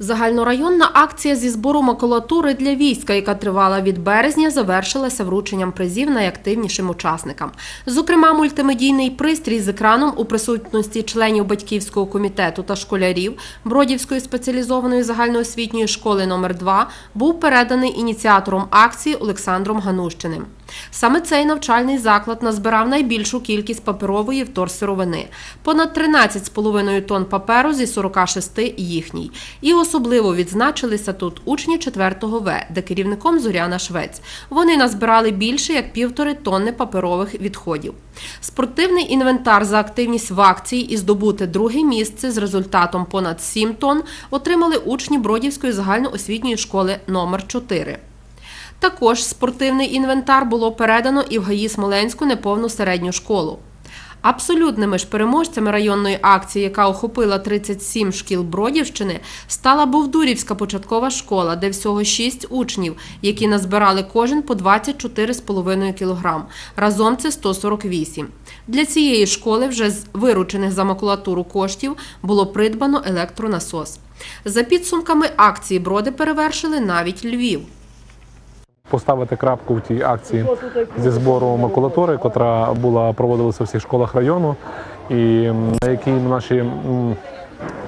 Загальнорайонна акція зі збору макулатури для війська, яка тривала від березня, завершилася врученням призів найактивнішим учасникам. Зокрема, мультимедійний пристрій з екраном у присутності членів батьківського комітету та школярів Бродівської спеціалізованої загальноосвітньої школи номер 2 був переданий ініціатором акції Олександром Ганущиним. Саме цей навчальний заклад назбирав найбільшу кількість паперової вторсировини – понад 13,5 тонн паперу зі 46 їхній. І особливо відзначилися тут учні 4 В, де керівником Зоряна Швець. Вони назбирали більше як півтори тонни паперових відходів. Спортивний інвентар за активність в акції і здобути друге місце з результатом понад 7 тонн отримали учні Бродівської загальноосвітньої школи номер 4. Також спортивний інвентар було передано і в ГАІ Смоленську неповну середню школу. Абсолютними ж переможцями районної акції, яка охопила 37 шкіл Бродівщини, стала Бовдурівська початкова школа, де всього 6 учнів, які назбирали кожен по 24,5 кг. Разом це 148. Для цієї школи вже з виручених за макулатуру коштів було придбано електронасос. За підсумками акції броди перевершили навіть Львів. Поставити крапку в тій акції зі збору макулатури, котра була проводилася в всіх школах району, і на якій наші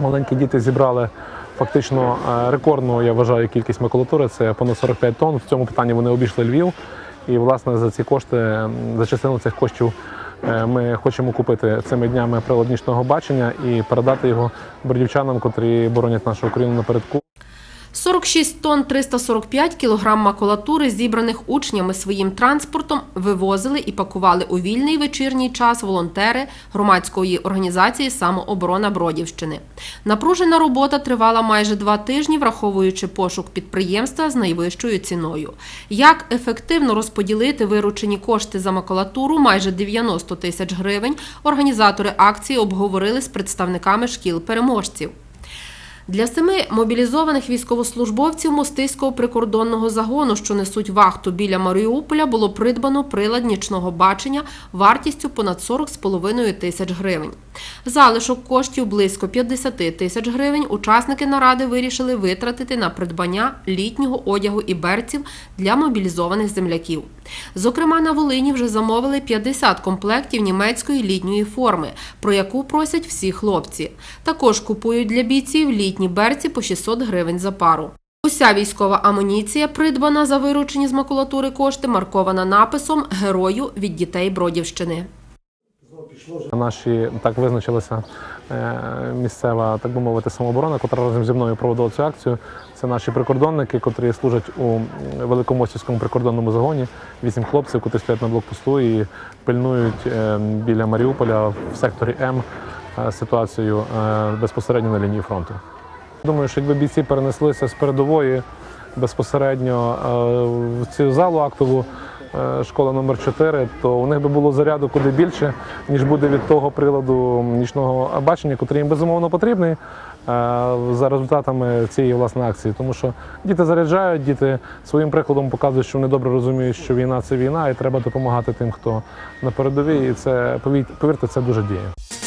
маленькі діти зібрали фактично е, рекордну, я вважаю, кількість макулатури. Це понад 45 тонн. В цьому питанні вони обійшли Львів. І власне за ці кошти, за частину цих коштів. е, Ми хочемо купити цими днями прилад нічного бачення і передати його бродівчанам, котрі боронять нашу Україну напередку. 46 тонн 345 кілограм макулатури, зібраних учнями своїм транспортом, вивозили і пакували у вільний вечірній час волонтери громадської організації Самооборона Бродівщини. Напружена робота тривала майже два тижні, враховуючи пошук підприємства з найвищою ціною. Як ефективно розподілити виручені кошти за макулатуру майже 90 тисяч гривень, організатори акції обговорили з представниками шкіл переможців. Для семи мобілізованих військовослужбовців Мостиського прикордонного загону, що несуть вахту біля Маріуполя, було придбано прилад нічного бачення вартістю понад 40,5 тисяч гривень. Залишок коштів близько 50 тисяч гривень учасники наради вирішили витратити на придбання літнього одягу і берців для мобілізованих земляків. Зокрема, на Волині вже замовили 50 комплектів німецької літньої форми, про яку просять всі хлопці. Також купують для бійців літні берці по 600 гривень за пару. Уся військова амуніція, придбана за виручені з макулатури кошти, маркована написом Герою від дітей Бродівщини. Наші так визначилася е, місцева, так би мовити, самооборона, котра разом зі мною проводила цю акцію. Це наші прикордонники, котрі служать у Великомостівському прикордонному загоні. Вісім хлопців, котрі стоять на блокпосту і пильнують е, біля Маріуполя в секторі М е, ситуацію безпосередньо на лінії фронту. Думаю, що якби бійці перенеслися з передової безпосередньо в цю залу актову школа номер 4 то у них би було заряду куди більше, ніж буде від того приладу нічного бачення, який їм безумовно потрібний е, за результатами цієї власне акції. Тому що діти заряджають, діти своїм прикладом показують, що вони добре розуміють, що війна це війна, і треба допомагати тим, хто на передовій. І це повірте, це дуже діє.